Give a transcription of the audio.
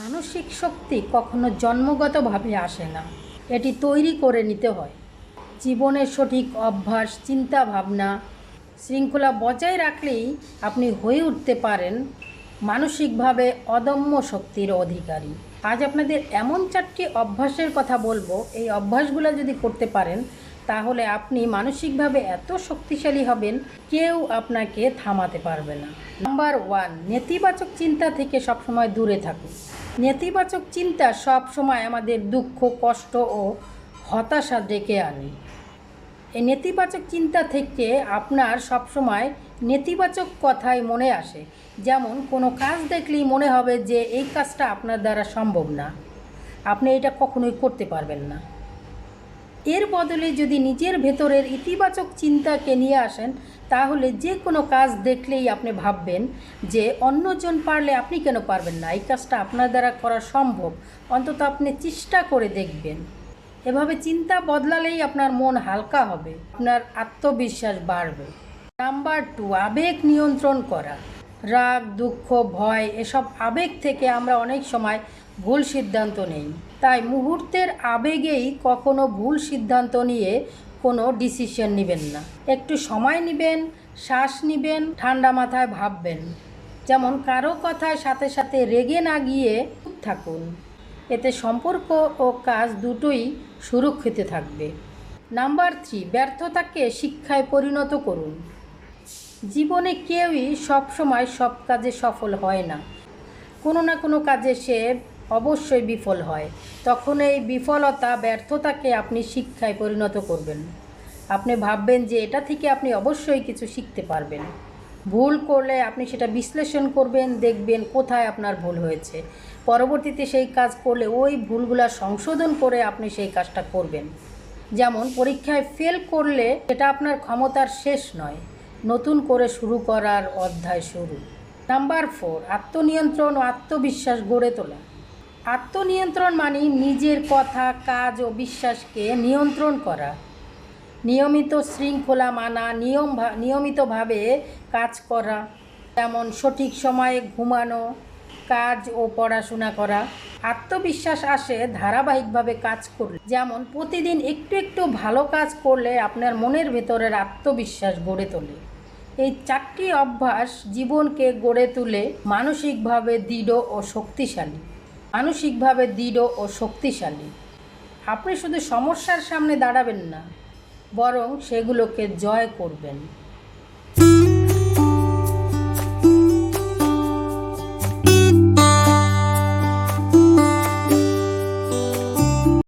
মানসিক শক্তি কখনো জন্মগতভাবে আসে না। এটি তৈরি করে নিতে হয়। জীবনের সঠিক অভ্যাস চিন্তা ভাবনা শৃঙ্খলা বজায় রাখলেই আপনি হয়ে উঠতে পারেন মানসিকভাবে অদম্য শক্তির অধিকারী। আজ আপনাদের এমন চারটি অভ্যাসের কথা বলব। এই অভ্যাসগুলো যদি করতে পারেন, তাহলে আপনি মানসিকভাবে এত শক্তিশালী হবেন, কেউ আপনাকে থামাতে পারবে না। নাম্বার ওয়ান, নেতিবাচক চিন্তা থেকে সবসময় দূরে থাকুন। নেতিবাচক চিন্তা সব সময় আমাদের দুঃখ, কষ্ট ও হতাশা ডেকে আনে। এই নেতিবাচক চিন্তা থেকে আপনার সবসময় নেতিবাচক কথাই মনে আসে। যেমন, কোনো কাজ দেখলেই মনে হবে যে, এই কাজটা আপনার দ্বারা সম্ভব না। আপনি এটা কখনোই করতে পারবেন না। এর বদলে যদি নিজের ভেতরের ইতিবাচক চিন্তাকে নিয়ে আসেন, তাহলে যে কোনো কাজ দেখলেই আপনি ভাববেন যে অন্যজন পারলে আপনি কেন পারবেন না। এই কাজটা আপনার দ্বারা করা সম্ভব। অন্তত আপনি চেষ্টা করে দেখবেন। এভাবে চিন্তা বদলালেই আপনার মন হালকা হবে, আপনার আত্মবিশ্বাস বাড়বে। নাম্বার টু, আবেগ নিয়ন্ত্রণ করা। রাগ, দুঃখ, ভয়, এসব আবেগ থেকে আমরা অনেক সময় ভুল সিদ্ধান্ত নেই। তাই মুহূর্তের আবেগেই কখনো ভুল সিদ্ধান্ত নিয়ে কোনো ডিসিশন নেবেন না। একটু সময় নেবেন, শ্বাস নেবেন, ঠান্ডা মাথায় ভাববেন। যেমন কারও কথায় সাথে সাথে রেগে না গিয়ে থাকুন। এতে সম্পর্ক ও কাজ দুটোই সুরক্ষিত থাকবে। নাম্বার থ্রি ব্যর্থতাকে শিক্ষায় পরিণত করুন। জীবনে কেউই সবসময় সব কাজে সফল হয় না। কোনো না কোনো কাজে সে অবশ্যই বিফল হয়। তখন এই বিফলতা, ব্যর্থতাকে আপনি শিক্ষায় পরিণত করবেন। আপনি ভাববেন যে এটা থেকে আপনি অবশ্যই কিছু শিখতে পারবেন। ভুল করলে আপনি সেটা বিশ্লেষণ করবেন, দেখবেন কোথায় আপনার ভুল হয়েছে। পরবর্তীতে সেই কাজ করলে ওই ভুলগুলা সংশোধন করে আপনি সেই কাজটা করবেন। যেমন, পরীক্ষায় ফেল করলে এটা আপনার ক্ষমতার শেষ নয়। নতুন করে শুরু করার অধ্যায় শুরু। নাম্বার ফোর, আত্মনিয়ন্ত্রণ ও আত্মবিশ্বাস গড়ে তোলা। আত্মনিয়ন্ত্রণ মানে নিজের কথা, কাজ ও বিশ্বাসকে নিয়ন্ত্রণ করা। নিয়মিত শৃঙ্খলা মানা, নিয়ম নিয়মিতভাবে কাজ করা। যেমন সঠিক সময়ে ঘুমানো, কাজ ও পড়াশোনা করা। আত্মবিশ্বাস আসে ধারাবাহিকভাবে কাজ করলে। যেমন প্রতিদিন একটু একটু ভালো কাজ করলে আপনার মনের ভেতরের আত্মবিশ্বাস গড়ে তোলে। এই চারটি অভ্যাস জীবনকে গড়ে তুলে মানসিকভাবে দৃঢ় ও শক্তিশালী। মানসিকভাবে দৃঢ় ও শক্তিশালী। আপনি শুধু সমস্যার সামনে দাঁড়াবেন না, বরং সেগুলোকে জয় করবেন।